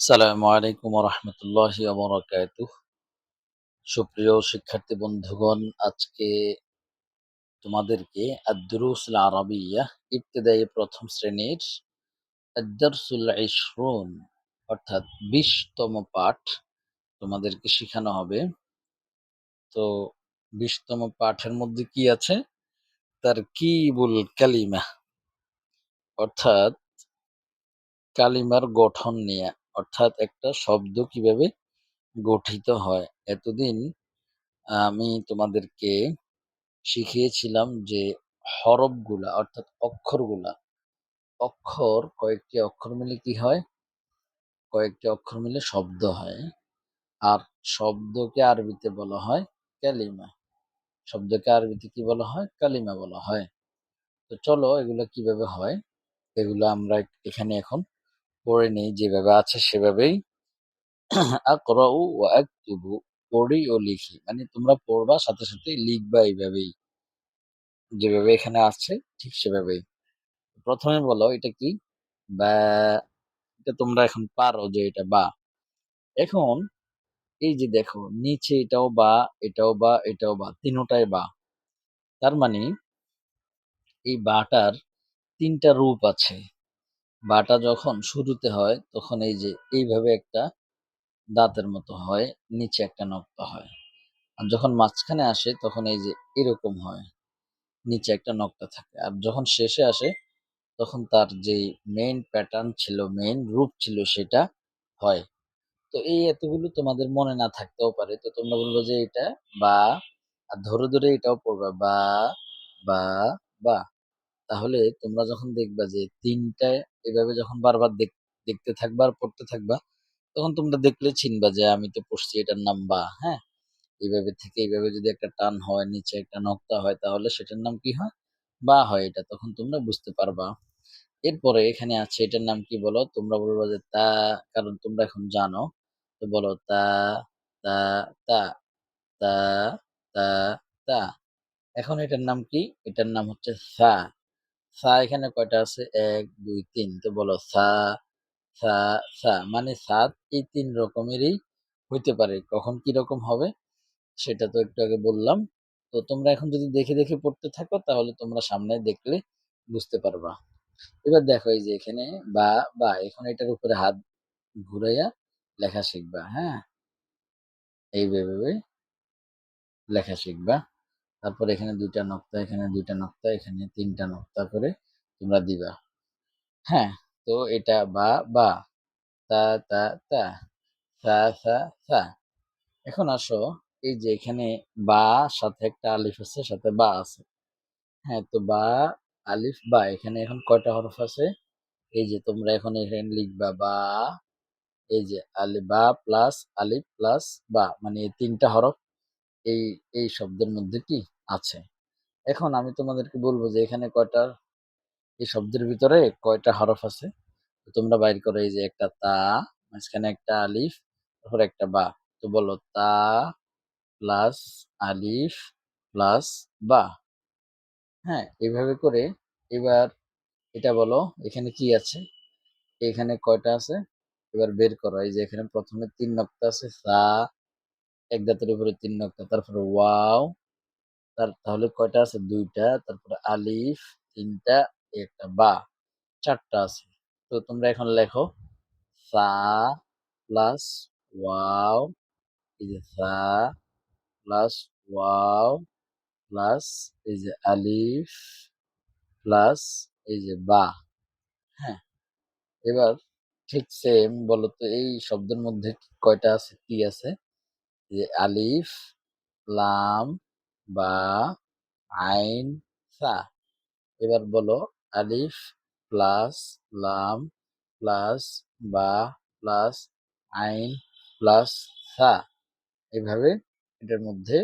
আসসালামু আলাইকুম রহমতুল্লাহি ওবরাকাতুহ। সুপ্রিয় শিক্ষার্থী বন্ধুগণ, আজকে তোমাদেরকে আদরুসুল আরবিয়া ইবতদায়ী প্রথম শ্রেণির আদরসুল ইশরুন, অর্থাৎ বিশতম পাঠ তোমাদেরকে শেখানো হবে। তো বিশতম পাঠের মধ্যে কি আছে? তার কিবুল কালিমা, অর্থাৎ কালিমার গঠন নিয়ে। অর্থাৎ একটা শব্দ কীভাবে গঠিত হয়? এতদিন আমি তোমাদেরকে শিখিয়েছিলাম যে হরফগুলা, অর্থাৎ অক্ষরগুলা, অক্ষর, কয়েকটি অক্ষর মিলে কি হয়? কয়েকটি অক্ষর মিলে শব্দ হয়। আর শব্দকে আরবিতে বলা হয় কালিমা। শব্দকে আরবিতে কি বলা হয়? কালিমা বলা হয়। তো চলো এগুলো কীভাবে হয়? এগুলো আমরা এখানে এখন পড়ে নেই যেভাবে আছে সেভাবেই আকরাউ ওয়া আকতুবু, পড়ি ও লিখি। মানে তোমরা পড়বা সাথে সাথে লিখবা এইভাবেই। যেভাবে এখানে আছে, ঠিক সেভাবেই। প্রথমে বলো, এটা কি? বা, এটা তোমরা এখন পারো যে এটা বা। এখন এই যে দেখো, নিচে এটাও বা এটাও বা এটাও বা, তিনোটাই বা। তার মানে এই বাটার তিনটা রূপ আছে। বাটা যখন শুরুতে হয়, তখন এই যে এইভাবে একটা দাঁতের মতো হয়, নিচে একটা নক্তা হয়। আর যখন মাঝখানে আসে, তখন এই যে এরকম হয়, নিচে একটা নক্তা থাকে। আর যখন শেষে আসে, তখন তার যে মেইন প্যাটার্ন ছিল মেইন রূপ ছিল সেটা হয়। তো এই এতগুলো তোমাদের মনে না থাকতেও পারে। তো তোমরা বলব যে এটা বা, আর ধরে ধরে এটাও পড়বা বা বা বা। তাহলে তোমরা যখন দেখবা যে তিনটা এভাবে যখন বারবার দেখতে থাকবা আর পড়তে থাকবা, তখন তোমরা দেখলে চিনবা যে আমি তো পড়ছি এটার নাম বা হ্যাঁ? এইভাবে থেকে এইভাবে যদি একটা টান হয়, নিচে একটা নক্তা হয়, তাহলে সেটার নাম কি হয়? বা হয় এটা, তখন তোমরা বুঝতে পারবা। এরপরে এখানে আছে এটার নাম কি বলো? তোমরা বলব যে তা, কারণ তোমরা এখন জানো। তো বলো তা তা তা তা তা তা। এখন এটার নাম কি? এটার নাম হচ্ছে সা। সা এখানে কয়টা আছে? এক, দুই, তিন। তো বলো সা সা সা। মানে সাত এই তিন রকমেরই হইতে পারে। কখন কি রকম হবে সেটা তো একটু আগে বললাম। তো তোমরা এখন যদি দেখে দেখে পড়তে থাকো তাহলে তোমরা সামনে দেখলে বুঝতে পারবা। এবার দেখো এই যে এখানে বা বা, এখন এটার উপরে হাত ঘুরাইয়া লেখা শিখবা হ্যাঁ? এইভাবে লেখা শিখবা। তারপর এখানে দুইটা নক্তা, এখানে দুইটা নক্তা, এখানে তিনটা নক্তা করে তোমরা দিবা। হ্যাঁ তো এটা বা বা, তা তা তা সা সা সা এখন আসো, এই যে এখানে বা সাথে একটা আলিফ আছে, সাথে বা আছে। হ্যাঁ তো বা, আলিফ, বা, এখানে এখন কয়টা হরফ আছে? এই যে তোমরা এখন এখানে লিখবা বা, এই যে আলি, বা প্লাস আলিফ প্লাস বা মানে তিনটা হরফ। এই এই শব্দের মধ্যে কি আছে? এখন আমি তোমাদেরকে বলব যে এখানে কয়টা, এই শব্দের ভিতরে কয়টা হরফ আছে? তোমরা বাইর করো, এই যে একটা তা, মাঝখানে একটা আলিফ, তারপর একটা বা। তো বলো তা প্লাস আলিফ প্লাস বা। হ্যাঁ এইভাবে করে এবার এটা বলো, এখানে কি আছে? এখানে কয়টা আছে? এবার বের করো, এই যে এখানে প্রথমে তিন নক্তা আছে, সা এক দাঁতের উপরে তিন নক্তা, তারপরে ওয়াও, তার তাহলে কয়টা আছে? দুইটা, তারপরে আলিফ, তিনটা, একটা, বা, চারটা আছে। তো তোমরা এখন লেখো, সা প্লাস ওয়াও, এই যে সা প্লাস ওয়াও প্লাস এই যে আলিফ প্লাস এই যে বা হ্যাঁ? এবার ঠিক সেম বলতো এই শব্দের মধ্যে কয়টা আছে? কি আছে? যে আলিফ, লাম, বা, আইন, সা। এবার বলো, আলিফ প্লাস লাম প্লাস বা প্লাস আইন প্লাস সা। এভাবে এটার মধ্যে,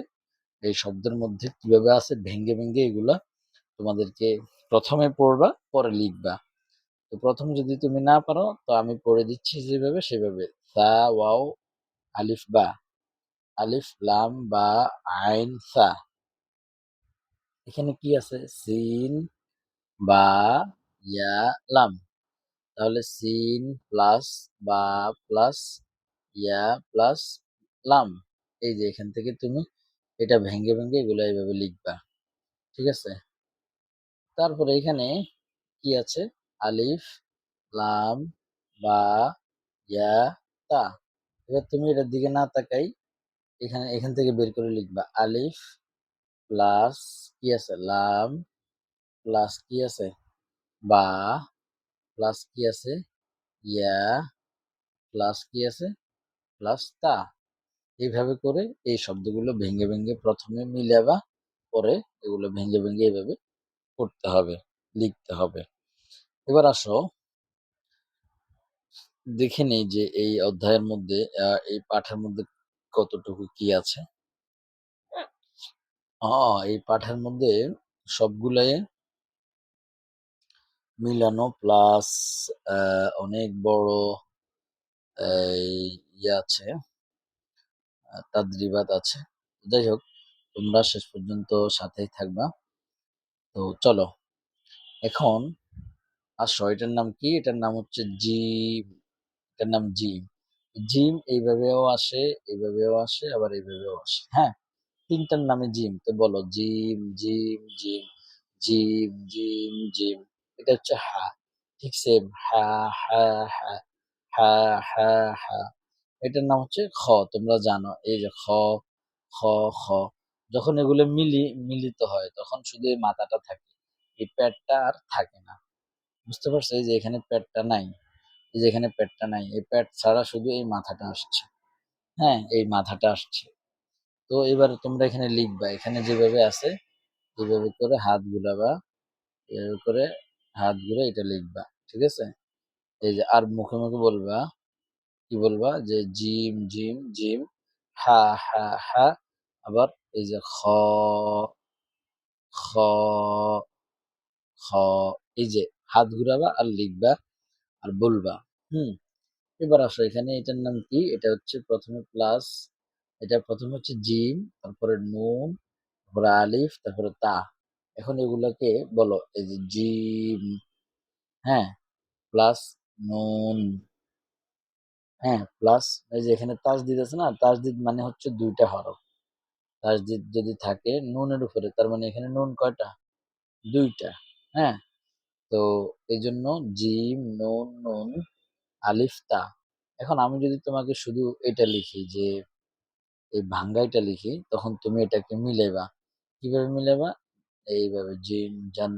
এই শব্দের মধ্যে কীভাবে আছে, ভেঙ্গে ভেঙ্গে এগুলা তোমাদেরকে প্রথমে পড়বা, পরে লিখবা। তো প্রথম যদি তুমি না পারো, তো আমি পড়ে দিচ্ছি যেভাবে সেভাবে। সা, ওয়াও, আলিফ, বা। আলিফ, লাম, বা আইন, সা। এখানে কি আছে? সিন, বা, ইয়া, লাম। তাহলে সিন প্লাস বা প্লাস ইয়া প্লাস লাম। এই যে এখান থেকে তুমি এটা ভেঙ্গে ভেঙ্গে এগুলো এইভাবে লিখবা। ঠিক আছে? তারপরে এখানে কি আছে? আলিফ, লাম, বা, ইয়া, তা। এবার তুমি এটার দিকে না তাকাই এখানে, এখান থেকে বের করে লিখবা আলিফ প্লাস কি আছে? লাম প্লাস কি আছে? বা প্লাস কি আছে? ইয়া প্লাস কি আছে? প্লাস তা। এইভাবে করে এই শব্দগুলো ভেঙে ভেঙে প্রথমে মিলাবা, পরে এগুলো ভেঙে ভেঙে এইভাবে করতে হবে, লিখতে হবে। এবার আসো। দেখে নেই যে এই অধ্যায়ের মধ্যে এই পাঠের মধ্যে কতটুকু কি আছে? এই পাঠের মধ্যে সবগুলাই মিলানো প্লাস অনেক বড় ইয়ে আছে আহ, তাদ্রিবাত আছে। যাই হোক তোমরা শেষ পর্যন্ত সাথেই থাকবা। তো চলো এখন আসো এটার নাম কি? এটার নাম হচ্ছে জিম এটার নাম জিম জিম এইভাবেও আসে এইভাবেও আসে, আবার এইভাবেও আসে। হ্যাঁ তিনটার নামে জিম। তো বলো, জিম জিম জিম জিম জিম জিম। এটা হচ্ছে হা। ঠিক সেম হা হা হা হা হা হা। এটার নাম হচ্ছে খ। তোমরা জানো, এই যে খ খ খ। যখন এগুলো মিলি, মিলিত হয়, তখন শুধু এই মাথাটা থাকে। এই পেটটা আর থাকে না। বুঝতে পারছ? এই যে এখানে পেটটা নাই। এই যে এখানে পেটটা নাই, এই পেট ছাড়া শুধু এই মাথাটা আসছে। হ্যাঁ এই মাথাটা আসছে। তো এবার তোমরা এখানে লিখবা, এখানে যেভাবে আছে এইভাবে করে হাত গুলাবা, এভাবে করে হাত ঘুরে এটা লিখবা, ঠিক আছে? এই যে আর মুখে মুখে বলবা, কি বলবা? যে জিম জিম জিম, হা হা হা, আবার এই যে খ খ খ, এই যে হাত ঘুরাবা আর লিখবা আর বলবা। হুম, এবার আসো, এখানে এটার নাম কি? এটা হচ্ছে প্রথমে প্লাস এটা প্রথমে হচ্ছে জিম, তারপরে নুন, তারপরে আলিফ, তারপরে তা। এখন এগুলাকে বলো, এই যে জিম হ্যাঁ প্লাস নুন হ্যাঁ প্লাস এই যে এখানে তাসদিদ আছে না? তাসদিদ মানে হচ্ছে দুইটা হরফ। তাসদিদ যদি থাকে, নুনের উপরে, তার মানে এখানে নুন কয়টা? দুইটা হ্যাঁ। তো এই জন্য জিম, নুন নুন, আলিফ, তা। এখন আমি যদি তোমাকে শুধু এটা লিখি যে, এই ভাঙ্গাইটা লিখি, তখন তুমি এটাকে মিলেবা কীভাবে মিলেবা এইভাবে জিম, জান,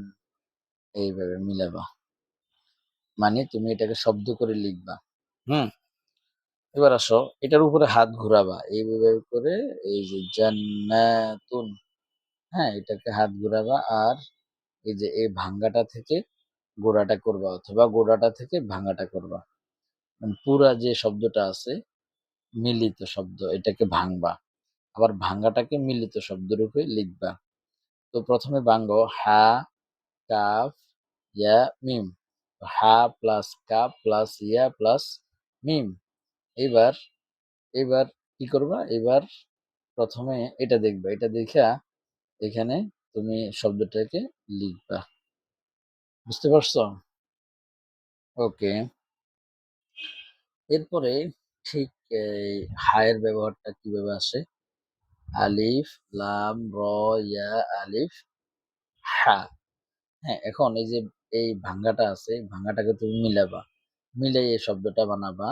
এইভাবে মিলাবা মানে তুমি এটাকে শব্দ করে লিখবা। হুম? এবার আসো, এটার উপরে হাত ঘুরাবা। এইভাবে করে এই যে জান্নাতুন হ্যাঁ এটাকে হাত ঘুরাবা। আর এই যে এই ভাঙ্গাটা থেকে গোড়াটা করবা অথবা গোড়াটা থেকে ভাঙ্গাটা করবা। মানে পুরা যে শব্দটা আছে, মিলিত শব্দ, এটাকে ভাঙবা। আবার ভাঙ্গাটাকে মিলিত শব্দ রূপে লিখবা। তো প্রথমে ভাঙ্গো হা, কাফ, ইয়া, মিম। হা প্লাস কাফ প্লাস ইয়া প্লাস মিম। এবার এবার কি করবা? এবার প্রথমে এটা দেখবা। এটা দেখা এখানে তুমি শব্দটাকে লিখবা। বুঝতে পারছ? ওকে। এরপরে ঠিক এই হায়ের ব্যবহারটা কীভাবে আসে? আলিফ লাম র ইয়া আলিফ হা। হ্যাঁ এখন এই যে এই ভাঙ্গাটা আছে ভাঙ্গাটাকে তুমি মিলাবা। মিলে এই শব্দটা বানাবা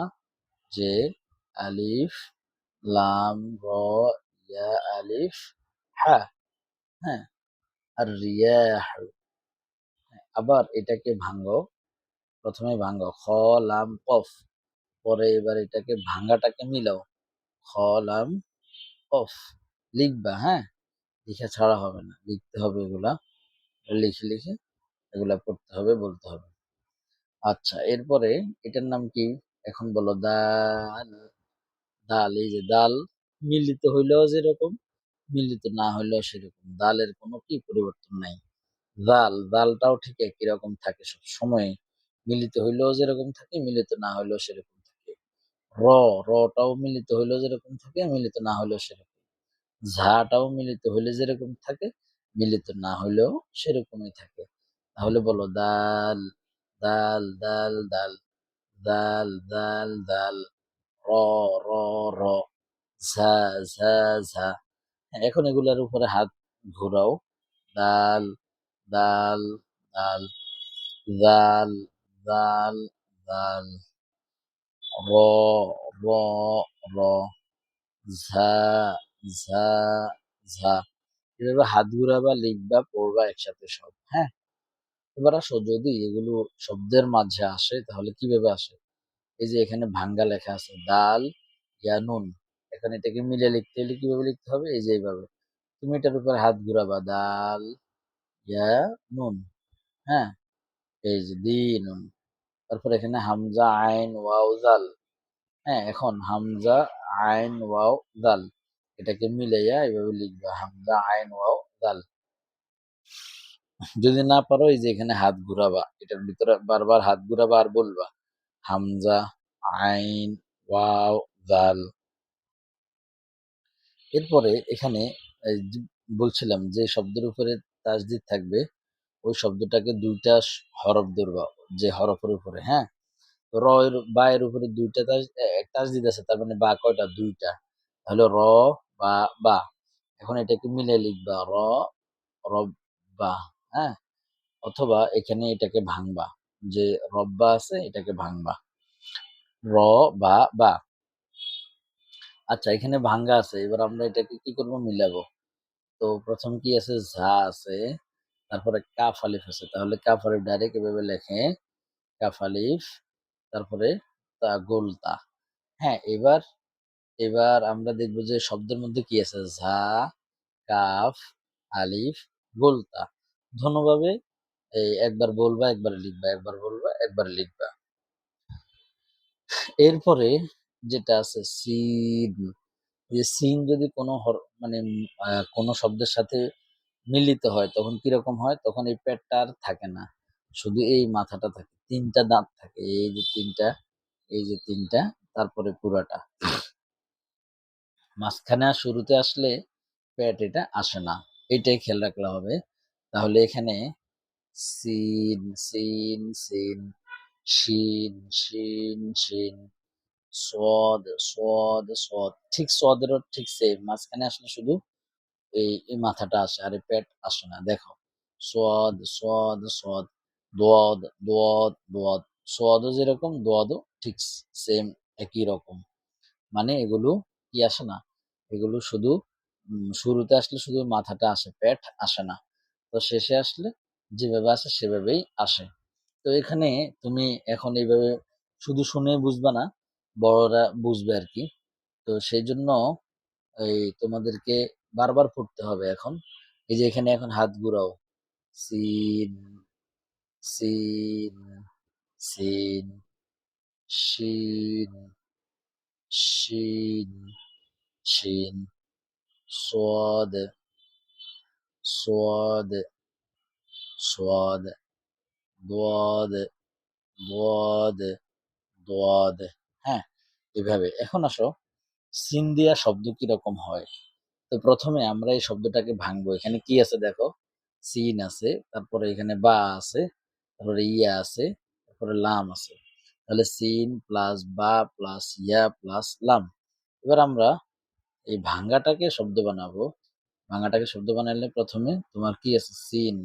যে আলিফ লাম র ইয়া আলিফ হা। হ্যাঁ আর রিয়াহ। আবার এটাকে ভাঙ্গ। প্রথমে ভাঙ্গো। খ, লাম কফ পরে এবার এটাকে ভাঙ্গাটাকে মিলাও। খ, লাম কফ লিখবা হ্যাঁ? লিখে ছাড়া হবে না। লিখতে হবে এগুলা। লিখে লিখে এগুলা পড়তে হবে, বলতে হবে। আচ্ছা এরপরে এটার নাম কি? এখন বলো, দাল। দাল, এই যে দাল, মিলিত হইলেও যেরকম, মিলিত না হইলেও সেরকম। দালের কোনো কি পরিবর্তন নাই। দাল দালটাও ঠিক একই রকম থাকে সব সময় মিলিত হইলেও যেরকম থাকে মিলিত না হইলেও সেরকম থাকে। র রটাও মিলিত হইলেও যেরকম থাকে মিলিত না হইলেও সেরকম। ঝাটাও মিলিত হইলে যেরকম থাকে মিলিত না হইলেও সেরকমই থাকে। তাহলে বলো দাল দাল দাল দাল দাল দাল দাল র র র ঝা ঝা ঝা। হ্যাঁ, এখন এগুলোর উপরে হাত ঘোরাও। দাল দাল দাল দাল দাল দাল র র র ঝা ঝা ঝা এভাবে হাত ঘুরাবা লিখবা পড়বা একসাথে সব হ্যাঁ? এবার আসো, যদি এগুলো শব্দের মাঝে আসে, তাহলে কীভাবে আসে? এই যে এখানে ভাঙ্গা লেখা আছে, দাল, ইয়া, নুন। এখন এটাকে মিলে লিখতে হলে কীভাবে লিখতে হবে? এই যে এইভাবে। তুমি এটার উপর হাত ঘুরাবা দাল ইয়া হ্যাঁ এই নুন। তারপর এখানে হামজা, আইন, ওয়াও, জাল। হ্যাঁ এখন হামজা, আইন, ওয়াও, জাল। এটাকে মিলাইয়া এইভাবে লিখবা, হামজা, আইন, ওয়াও, জাল। যদি না পারো, এই যে এখানে হাত ঘুরাবা, এটার ভিতরে বারবার হাত ঘুরাবা আর বলবা, হামজা, আইন, ওয়াও, জাল। এরপরে এখানে বলছিলাম যে শব্দের উপরে তাসদিদ থাকবে, ওই শব্দটাকে দুইটা হরফ ধরবা, যে হরফের উপরে হ্যাঁ? র এর বা এর উপরে দুইটা তাসদিদ আছে, তার মানে বা কয়টা? দুইটা। তাহলে র, বা বা। এখন এটাকে মিলে লিখবা, র রব্বা হ্যাঁ? অথবা এখানে এটাকে ভাঙবা, যে রব্বা আছে, এটাকে ভাঙবা। র, বা বা। আচ্ছা এখানে ভাঙ্গা আছে, এবার আমরা এটাকে কি করব? মিলাবো। তো প্রথম কি আছে? ঝা আছে। তারপরে কাফ আলিফ আছে। তাহলে কাফ আলিফ ডাইরেক্ট এভাবে লেখে কাফ আলিফ তারপরে তা গোলতা হ্যাঁ এবার এবার আমরা দেখব যে শব্দের মধ্যে কি আছে? ঝা, কাফ, আলিফ গোলতা ধন্যভাবে এই একবার বলবা, একবার লিখবা, একবার বলবা, একবার লিখবা। এরপরে যেটা আছে, সিন। যে সিন যদি কোনো মানে কোনো শব্দের সাথে মিলিত হয়, তখন কীরকম হয়? তখন এই পেটটা আর থাকে না। শুধু এই মাথাটা থাকে, তিনটা দাঁত থাকে, এই যে তিনটা, এই যে তিনটা, তারপরে পুরাটা। মাঝখানে শুরুতে আসলে পেট এটা আসে না। এটাই খেয়াল রাখলে হবে। তাহলে এখানে সিন সিন সিন শিন শিন শিন সদ সদ সদ ঠিক সদেরও ঠিক সেম মাঝখানে আসলে শুধু এই এই মাথাটা আসে আর পেট আসে না। দেখো সোয়াদ সোয়াদ সোয়াদ দোয়াদ দোয়াদ দোয়াদ। সোয়াদও যেরকম, দোয়াদও ঠিক সেম একই রকম। মানে এগুলো কি আসে না? এগুলো শুধু শুরুতে আসলে শুধু মাথাটা আসে, পেট আসে না। তো শেষে আসলে যেভাবে আসে সেভাবেই আসে। তো এখানে তুমি এখন এইভাবে শুধু শুনে বুঝবা না বড়রা বুঝবে আর কি তো সেই জন্য এই তোমাদেরকে বারবার পড়তে হবে এখন। এই যে এখানে এখন হাত ঘুরাও। সিন সিন সিন শিন শিন শিন সোয়াদ সোয়াদ সোয়াদ, দোয়াদ দোয়াদ দোয়াদ। হ্যাঁ এভাবে। এখন আসো সিন দিয়া শব্দ কীরকম হয়? তো প্রথমে আমরা এই শব্দটাকে ভাঙবো। এখানে কি আছে দেখো? সিন আছে, তারপরে এখানে বা আছে, তারপরে ইয়া আছে, তারপরে লাম আছে। তাহলে সিন প্লাস বা প্লাস ইয়া প্লাস লাম। এবার আমরা এই ভাঙ্গাটাকে শব্দ বানাবো। ভাঙ্গাটাকে শব্দ বানাইলে প্রথমে তোমার কি আছে? সিন,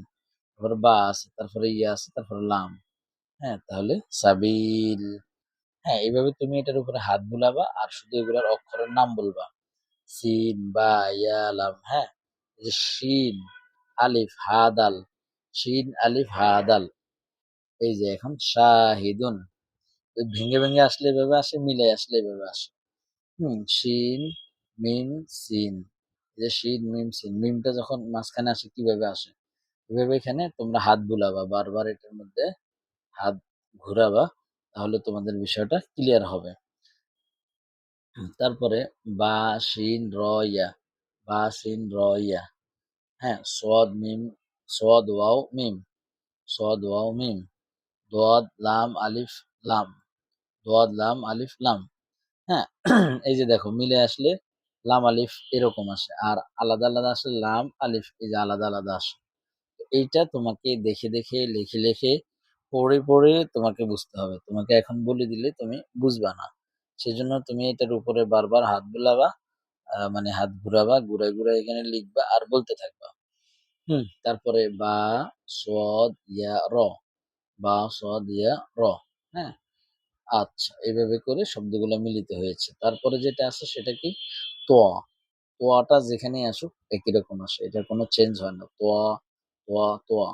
তারপরে বা আছে, তারপরে ইয়া আছে, তারপরে লাম। হ্যাঁ তাহলে সাবিল। হ্যাঁ এইভাবে তুমি এটার উপরে হাত বুলাবা আর শুধু এগুলার অক্ষরের নাম বলবা। সিন, বা, ইয়া, লাম হ্যাঁ? যে শিন, আলিফ হাদাল শিন, আলিফ হাদাল এই যে এখন শাহিদুন। ভেঙে ভেঙে আসলে এভাবে আসে মিলে আসলে এভাবে আসে। হুম, শিন, মিম, সিন। যে শিন, মিম, সিন। মিমটা যখন মাঝখানে আসে কীভাবে আসে? এভাবে এখানে তোমরা হাত বুলাবা, বারবার এটার মধ্যে হাত ঘুরাবা। তাহলে তোমাদের বিষয়টা ক্লিয়ার হবে। তারপরে বা শিন র ইয়া। বা শিন র ইয়া। হ্যাঁ সদ মিম সদ ওয়াও মিম। সদ ওয়াও মিম। দোয়াদ লাম আলিফ লাম। দোয়াদ লাম আলিফ লাম। হ্যাঁ এই যে দেখো মিলে আসলে লাম আলিফ এরকম আসে। আর আলাদা আলাদা আসলে লাম আলিফ এই যে আলাদা আলাদা আসে। এইটা তোমাকে দেখে দেখে লিখে লিখে পড়ে, পড়ে তোমাকে বুঝতে হবে। তোমাকে এখন বলে দিলে তুমি বুঝবা না। সেজন্য তুমি এটার উপরে বারবার হাত বুলাবা, মানে হাত ঘুরাবা, ঘুরায়, ঘুরায় এখানে লিখবা আর বলতে থাকবা। হুম? তারপরে বা, সদ, ইয়া, র। বা, সদ, ইয়া, র। হ্যাঁ? আচ্ছা, এভাবে করে শব্দগুলো মিলিত হয়েছে। তারপরে যেটা আছে সেটা কি? তোয়া। তোয়াটা যেখানেই আসুক একই রকম আসে। এটার কোনো চেঞ্জ হয় না। তোয়া, তোয়া, তোয়া।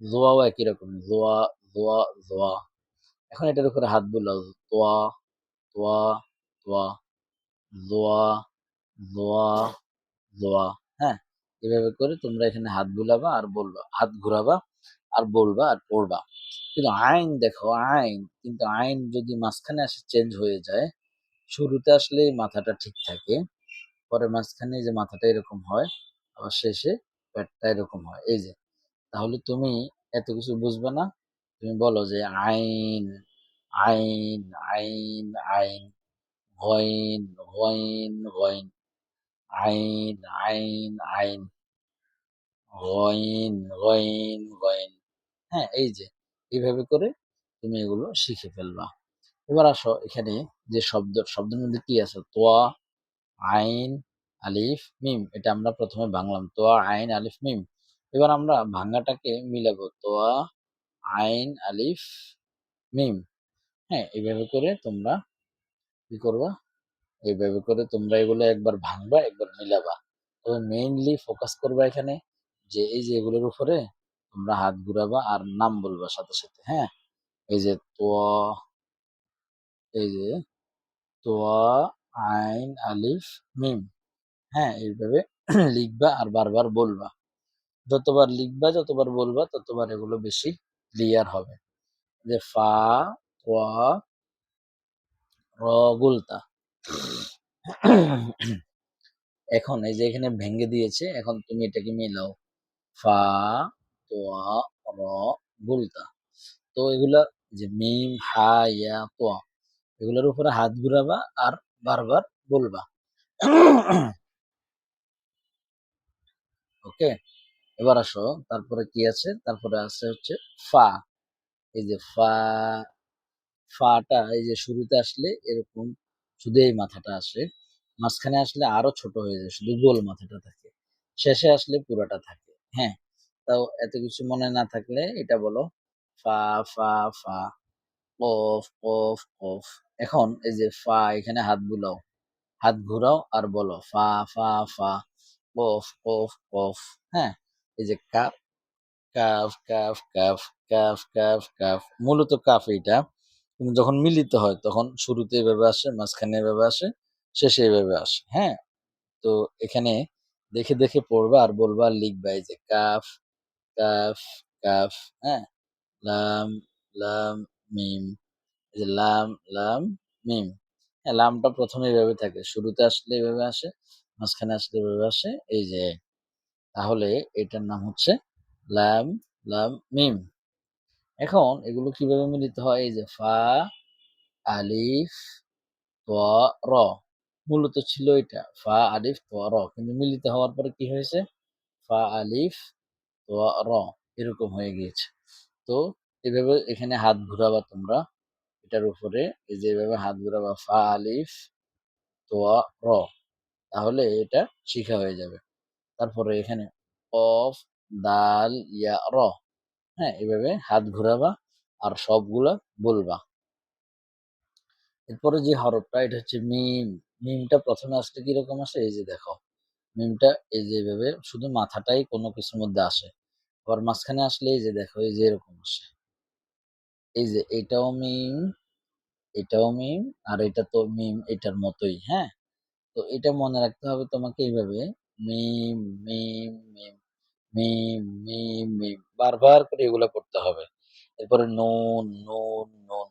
জোয়াও একই রকম। জোয়া, জোয়া, জোয়া। এখন এটার উপরে হাত বুলাও। তোয়া, তোয়া, তোয়া, জোয়া, জোয়া, জোয়া। হ্যাঁ? এভাবে করে তোমরা এখানে হাত বুলাবা আর বলবা। হাত ঘুরাবা আর বলবা আর পড়বা। কিন্তু আইন দেখো আইন কিন্তু আইন যদি মাঝখানে আসে চেঞ্জ হয়ে যায়, শুরুতে আসলে মাথাটা ঠিক থাকে। পরে মাঝখানে যে মাথাটা এরকম হয়, আবার শেষে পেটটা এরকম হয়। এই যে। তাহলে তুমি এত কিছু বুঝবে না। তুমি বলো যে আইন, আইন, আইন, আইন, গইন, গইন, গইন, আইন, আইন, আইন, গইন, গইন, গইন। হ্যাঁ? এই যে। এইভাবে করে তুমি এগুলো শিখে ফেলবা। এবার আসো এখানে যে শব্দ, শব্দের মধ্যে কি আছে? তোয়া, আইন, আলিফ, মিম। এটা আমরা প্রথমে ভাঙলাম। তোয়া, আইন, আলিফ, মিম। এবার আমরা ভাঙাটাকে মিলাবো। তোয়া, আইন, আলিফ, মিম। হ্যাঁ? এইভাবে করে তোমরা কি করবা? এইভাবে করে তোমরা এগুলো একবার ভাঙবা, একবার মিলাবা। তবে মেইনলি ফোকাস করবা এখানে যে এই যে এগুলোর উপরে তোমরা হাত ঘুরাবা আর নাম বলবা সাথে, সাথে। হ্যাঁ? এই যে তোয়া, এই যে তোয়া, আইন, আলিফ, মিম। হ্যাঁ? এইভাবে লিখবা আর বারবার বলবা। যতবার লিখবা, যতবার বলবা ততবার এগুলো বেশি ক্লিয়ার হবে। যে ফা, তোয়া, র গুলতা। এখন এই যে এখানে ভেঙে দিয়েছে, এখন তুমি এটাকে মিলাও। ফা, তোয়া, র, গুলতা। তো এগুলা যে মিম, হা, ইয়া, তোয়া এগুলোর উপরে হাত ঘুরাবা আর বারবার বলবা। ওকে? এবার আসো তারপরে কি আছে? তারপরে আছে হচ্ছে ফা। এই যে ফা, ফাটা এই যে শুরুতে আসলে এরকম শুধু এই মাথাটা আসে। মাঝখানে আসলে আরও ছোট হয়ে যায়। শুধু গোল মাথাটা থাকে। শেষে আসলে পুরাটা থাকে। হ্যাঁ? তাও এত কিছু মনে না থাকলে এটা বলো। ফা, ফা, ফা। কফ, কফ, কফ। এখন এই যে ফা এখানে হাত বুলাও। হাত ঘুরাও আর বলো ফা, ফা, ফা। কফ, কফ, কফ। হ্যাঁ? এই যে কাফ, কাফ, কাফ, কাফ, কাফ, কাফ, কাফ। মূলত কাফ এইটা। কিন্তু যখন মিলিত হয় তখন শুরুতে এভাবে আসে, মাঝখানে এভাবে আসে, শেষে এভাবে আসে। হ্যাঁ? তো এখানে দেখে, দেখে পড়বা আর বলবা লিখবা এই যে কাফ, কাফ, কাফ। হ্যাঁ? লাম, লাম, মিম। এই যে লাম, লাম, মিম। হ্যাঁ, লামটা প্রথমে এভাবে থাকে। শুরুতে আসলে এভাবে আসে, মাঝখানে আসলে এভাবে আসে। এই যে তাহলে এটার নাম হচ্ছে লাম, লাম, মিম। এখন এগুলো কীভাবে মিলিত হয়? এই যে ফা, আলিফ, তোয়া, র। মূলত ছিল এটা। ফা, আলিফ, তোয়া, র। কিন্তু মিলিত হওয়ার পরে কি হয়েছে? ফা, আলিফ, তোয়া, র। এরকম হয়ে গিয়েছে। তো এভাবে এখানে হাত ঘুরাবা তোমরা। এটার উপরে এই যে এভাবে হাত ঘুরাবা ফা, আলিফ, তোয়া, র। তাহলে এটা শিখা হয়ে যাবে। তারপরে এখানে কফ, দাল, ইয়া, র। হ্যাঁ? এভাবে হাত ঘুরাবা আর সবগুলা বলবা। এরপরে যে হরফটা এটা হচ্ছে মিম। মিমটা প্রথমে আসলে কীরকম আসে? এই যে দেখো। মিমটা এই যে এভাবে শুধু মাথাটাই কোনো কিছুর মধ্যে আসে। আবার মাঝখানে আসলে এই যে দেখো এই যে এরকম আসে। এই যে এটাও মিম, এটাও মিম আর এটা তো মিম এটার মতোই। হ্যাঁ? তো এটা মনে রাখতে হবে তোমাকে এইভাবে মিম, মিম, মিম, মিম, মিম, মিম বারবার করে এগুলা পড়তে হবে। এরপরে নুন, নুন, নুন,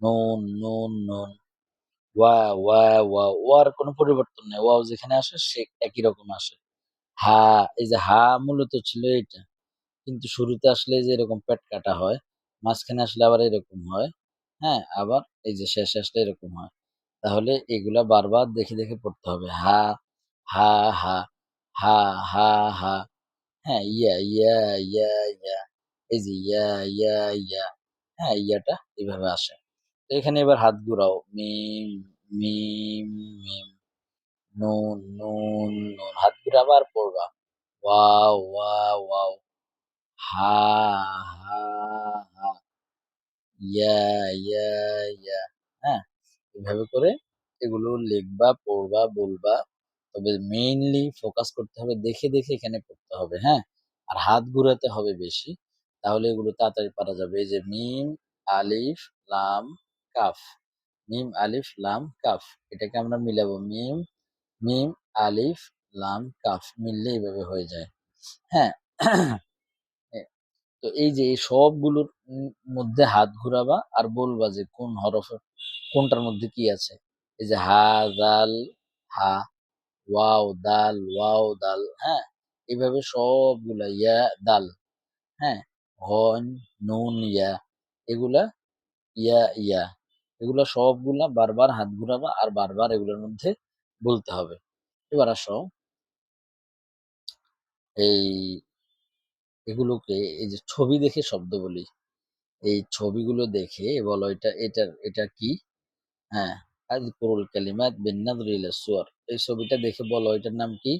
নুন, নুন, নুন, ওয়া, ওয়া, ওয়া, ওয়ার কোনো পরিবর্তন নাই। ওয়াও যেখানে আসে সে একই রকম আসে। হা, এই যে হা মূলত ছিল এটা কিন্তু শুরুতে আসলে যে এরকম পেট কাটা হয়, মাঝখানে আসলে আবার এরকম হয়। হ্যাঁ? আবার এই যে শেষে আসলে এরকম হয়। তাহলে এগুলা বারবার দেখে, দেখে পড়তে হবে। হা, হা, হা, হা, হা, হা। হ্যাঁ? ইয়া, ইয়া, ইয়া, ইয়া। এই যে ইয়া, ইয়া, ইয়া। হ্যাঁ ইয়াটা এইভাবে আসে তো এখানে এবার হাত ঘুরাও মিম মিম মিম নুন নুন নুন হাত ঘুরাবা আর পড়বা ওয়াও ওয়াও ওয়াও হা হা হা ইয়া ইয়া ইয়া হ্যাঁ এভাবে করে এগুলো লিখবা পড়বা বলবা তবে মেইনলি ফোকাস করতে হবে, দেখে দেখে এখানে পড়তে হবে হ্যাঁ? আর হাত ঘুরাতে হবে বেশি, তাহলে এগুলো তাড়াতাড়ি পারা যাবে। এই যে মিম, আলিফ, লাম, কাফ, মিম, আলিফ, লাম, কাফ, এটাকে আমরা মিলাবো, মিম মিম, আলিফ, লাম, কাফ, মিললে এইভাবে হয়ে যায় হ্যাঁ? তো এই যে এই সবগুলোর মধ্যে হাত ঘুরাবা আর বলবা যে কোন হরফ, কোনটার মধ্যে কি আছে? এই যে হা দাল হা ওয়াও, দাল ওয়াও, দাল হ্যাঁ? এভাবে সবগুলা, ইয়া, দাল হ্যাঁ? হন নুন, ইয়া, এগুলা, ইয়া ইয়া, এগুলা সবগুলা বারবার হাত ঘুরাবা আর বারবার এগুলোর মধ্যে বলতে হবে। এবার আসো, এই এগুলোকে, এই যে ছবি দেখে শব্দ বলি, এই ছবিগুলো দেখে বলো এটা এটা এটা কি? হ্যাঁ? আযকুরুল কালিমাত বিন-নাযরি ইলা সুওয়ার এই ছবিটা দেখে বলো, এটার নাম কি?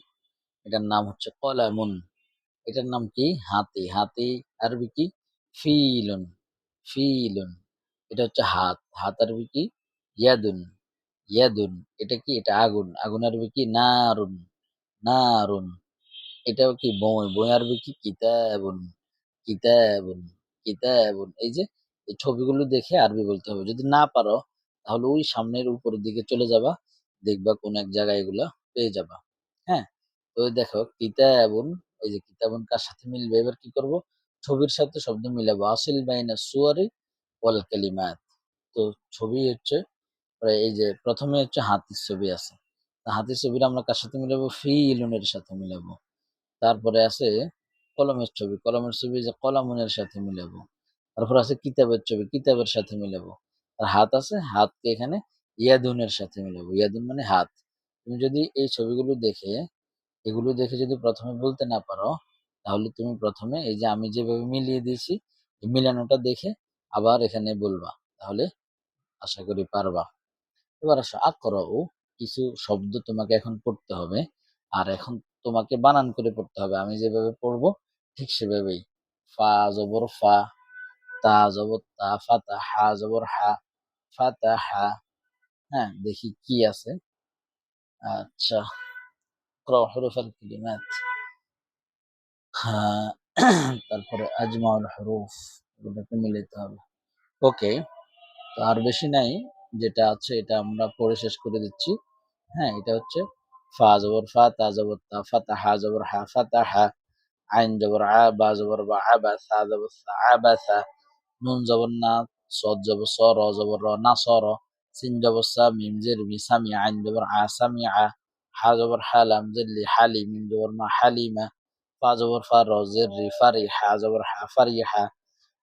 এটার নাম হচ্ছে কলামুন। এটার নাম কি? হাতি। হাতি আরবি কি? ফিলুন। ফিলুন। এটা হচ্ছে হাত। হাত আরবি কি? ইয়াদুন। ইয়াদুন। এটা কি? এটা আগুন। আগুন আরবি কি? নারুন। নারুন। এটাও কি? বই। বই আরবি কি? কিতাবুন। কিতাবুন। কিতাবুন। এই যে, এই ছবিগুলো দেখে আরবি বলতে হবে। যদি না পারো তাহলে ওই সামনের উপরের দিকে চলে যাবা, দেখবা কোন এক জায়গায় এগুলা পেয়ে যাবা। হ্যাঁ? তো দেখো কিতাবুন এই যে কিতাবুন কার সাথে মিলবে? এবার কি করব? ছবির সাথে শব্দ মিলাবো। আসিল বাইনা সুয়ারি ওয়াল কালিমাত। তো ছবি হচ্ছে এই যে প্রথমে হচ্ছে হাতির ছবি আছে। হাতির ছবিটা আমরা কার সাথে মিলাবো? ফিলুনের সাথে মিলাবো। তারপরে আছে কলমের ছবি। কলমের ছবি যে কলামুনের সাথে মিলাবো। তারপর আছে কিতাবের ছবি। কিতাবের সাথে মিলাবো। আর হাত আছে, হাতকে এখানে ইয়াদুনের সাথে মিলাবো। ইয়াদুন মানে হাত। তুমি যদি এই ছবিগুলো দেখে, এগুলো দেখে যদি প্রথমে বলতে না পারো, তাহলে তুমি প্রথমে এই যে আমি যেভাবে মিলিয়ে দিয়েছি মিলানোটা দেখে আবার এখানে বলবা। তাহলে আশা করি পারবা। এবার আসো আকরাউ কিছু শব্দ তোমাকে এখন পড়তে হবে। আর এখন তোমাকে বানান করে পড়তে হবে। আমি যেভাবে পড়ব, ঠিক সেভাবেই। ফা, জবর ফা, তা, জবর তা ফাতা হা, জবর হা ফাতাহা হ্যাঁ দেখি কি আছে। আচ্ছা হরুফাল কিলিমাত। হ্যাঁ, তারপরে আজমাউল হরুফ, এগুলোকে মিলিতে হবে। ওকে তো আর বেশি নাই, যেটা আছে এটা আমরা পড়ে শেষ করে দিচ্ছি। হ্যাঁ এটা হচ্ছে ফা, জবর ফা, তা, জবর তা ফা তা হা জবর হা ফা তা হা আইন, জবর আ, বা, জবর বা, আ, বা, সা, জবর সা, আ, বা, সা, নুন, জবর না সদ জবর স, র জবর র, না স, র। সিন জবর সা, মিম জের, মি সামি আইন জবর আ, সামি আ। হা জবর হা, লাম জের, লি হালি মিম জবর মা হালিমা ফা জবর ফা, র জের, রি ফারি হা জবর হা ফারি হা।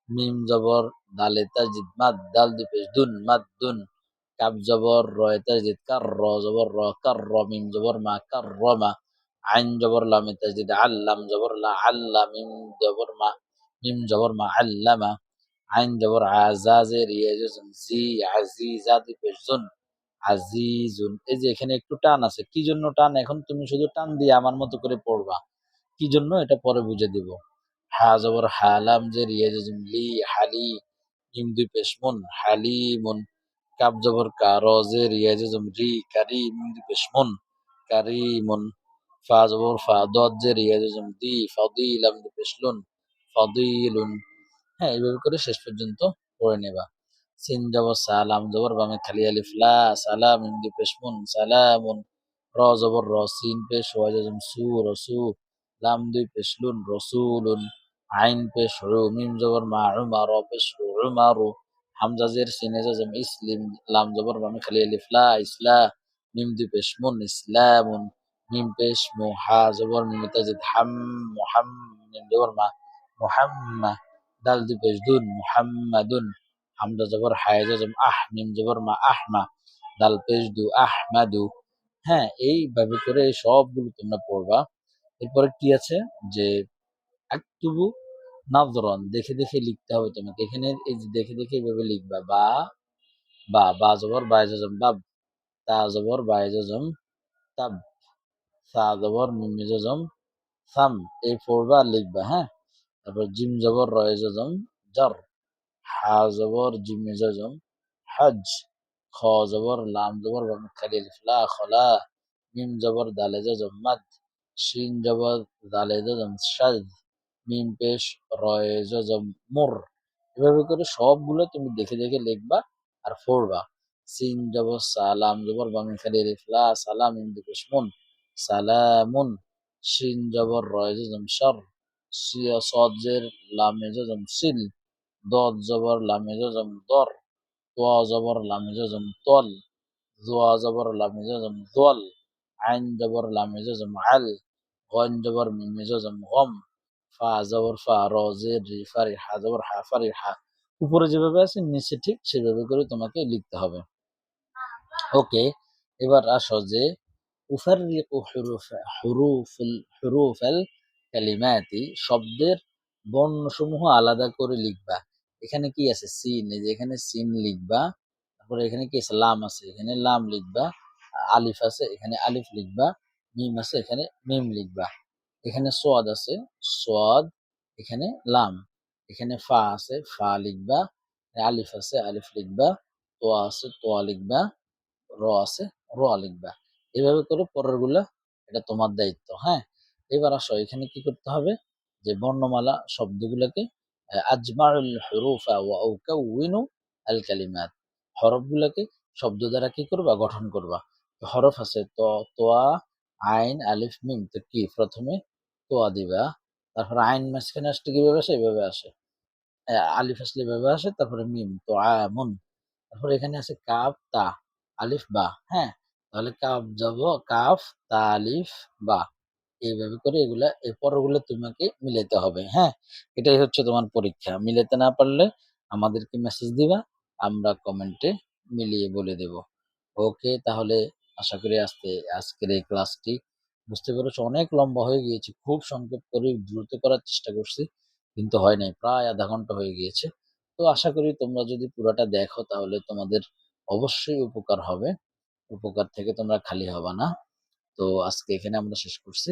মিম জবর, দালে তাজিদ মাদ, দাল দিপেশ দুন, মাদ, দুন। কাব জবর র তাজিদ কার, র জবর, র, কার, র, মিম জবর মা, কার, র, মা। আইন জবর, লাম তাজিদ আল্লাম জবর, লা আল্লা মিম জবর মা, মিম জবর মা আল্লামা আইন জবর আজাজে রিয়াজুন জি আজিজা দিপেশ জুন আজিজুন এই যে এখানে একটু টান আছে কি জন্য টান এখন তুমি শুধু টান দিয়ে আমার মতো করে পড়বা কি জন্য এটা পরে বুঝে দিব হা হালাম যে রিয়াজুন লি হালি মিম দুই পেশমুন হালিমুন কাব জবর কার যে রি কারি মিম দুই পেশমুন কারিমুন ফা জবর ফা যে রিয়াজুম দি ফাদিলাম দুই পেশলুন হ্যাঁ এইভাবে করে শেষ পর্যন্ত পড়ে নেবা। সিন জবর সালাম জবর বামে খালি আলিফ, লা সালাম মিম দুই পেশমুন সালামুন র জবর, র সিন পেশ ওয়াজুম সু রসু লাম দুই পেশলুন রসুলুন। আইন পেশ, রু, মিম জবর, মা উমার পেশ, রু উমারু হামজা জের, সিনে জজম, ইসলিম। লাম জবর বামে খালি আলিফ, লা, ইসলা। মিম দুই পেশ মুন, ইসলামুন। মিম পেশ মু হা জবর মিম তাজিদ হাম মুহাম মিম জবর, মা, মুহাম্মা। দাল দুই পেশ দুন মুহাম্মাদুন হামদা জবর হায় জজম আহ, মিম জবর, মা আহমা দাল পেশ দু আহ আহমাদু হ্যাঁ এইভাবে করে সবগুলো তোমরা পড়বা। এরপরে কি আছে? যে আক্তুবু নাজরন, দেখে দেখে লিখতে হবে তোমাকে। এখানে এই যে দেখে দেখে এভাবে লিখবা, বা বা বা জবর বায় জজম বাব, তা জবর বায় জজম তাব, সা জবর, মিমি জজম সাম, এই পড়বা আর লিখবা হ্যাঁ? তারপর জিম জবর রয় জজম জর। হা জবর, জিমে জজম হজ খ জবর, লাম জবর খালিল ফলা খলা মিম জবর, দালে জজম মাদ। শিন জবর, দালে জজম শাদ মিম পেশ, রয় জজম মুর। এভাবে করে সবগুলো তুমি দেখে দেখে লিখবা আর পড়বা। সিন জবর, সালাম জবর, বামে খালিল ফলা সালাম, মিম পেশ, মুন। সালামুন, শিন জবর, রয় জজম শর। লামে জজম সিল দদ জবর লামে জজম দর তোয়া জবর লামে জজম তল জোয়া জবর লামে জজম দল আইন জবর লামে জজম আল গন জবর মিমে জজম গম ফা জবর ফা র ফারি হা জবর হা ফারি হা উপরে যেভাবে আছে নিচে ঠিক সেভাবে করে তোমাকে লিখতে হবে ওকে এবার আসো যে উফাররিকু হুরুফ হুরুফুল হুরুফাল কালিমাতি শব্দের বর্ণসমূহ আলাদা করে লিখবা। এখানে কি আছে? সিন, এই যে এখানে সিন লিখবা, তারপরে এখানে কি আছে? লাম আছে, এখানে লাম লিখবা, আলিফ আছে, এখানে আলিফ লিখবা, মিম আছে, এখানে মিম লিখবা। এখানে সোয়াদ আছে সোয়াদ এখানে লাম, এখানে ফা আছে, ফা লিখবা, আলিফ আছে, আলিফ লিখবা তোয়া আছে তোয়া লিখবা, র আছে, র লিখবা। এভাবে করে পরেরগুলা এটা তোমার দায়িত্ব হ্যাঁ? এবার আসো, এখানে কি করতে হবে? যে বর্ণমালা শব্দগুলোকে আজমাউল হুরুফা ওয়া উকাউইনু আল কালিমাত। হরফগুলোকে শব্দ দ্বারা কি করবা? গঠন করবা। হরফ আছে ত তোয়া আইন, আলিফ, মিম। তো কি? প্রথমে তোয়া দিবা, তারপর আইন মাঝখানে আসলে কীভাবে আসে? এভাবে আসে। আলিফ আসলে এভাবে আসে, তারপরে মিম। তো আমন। তারপর এখানে আছে কাফ, তা, আলিফ, বা। হ্যাঁ? তাহলে কাফ যাব, কাফ, তা, আলিফ, বা। এইভাবে করে এগুলা এই পরগুলো তোমাকে মিলাতে হবে হ্যাঁ? এটাই হচ্ছে তোমার পরীক্ষা। মিলাতে না পারলে আমাদেরকে মেসেজ দিবা, আমরা কমেন্টে মিলিয়ে বলে দেব। ওকে তাহলে আশা করি আজকে, আজকের এই ক্লাসটি বুঝতে পেরেছ? অনেক লম্বা হয়ে গিয়েছে, খুব সংক্ষেপ করে দ্রুত করার চেষ্টা করছি, কিন্তু হয় নাই, প্রায় আধা ঘণ্টা হয়ে গিয়েছে। তো আশা করি তোমরা যদি পুরোটা দেখো, তাহলে তোমাদের অবশ্যই উপকার হবে। উপকার থেকে তোমরা খালি হবা না। তো আজকে এখানে আমরা শেষ করছি।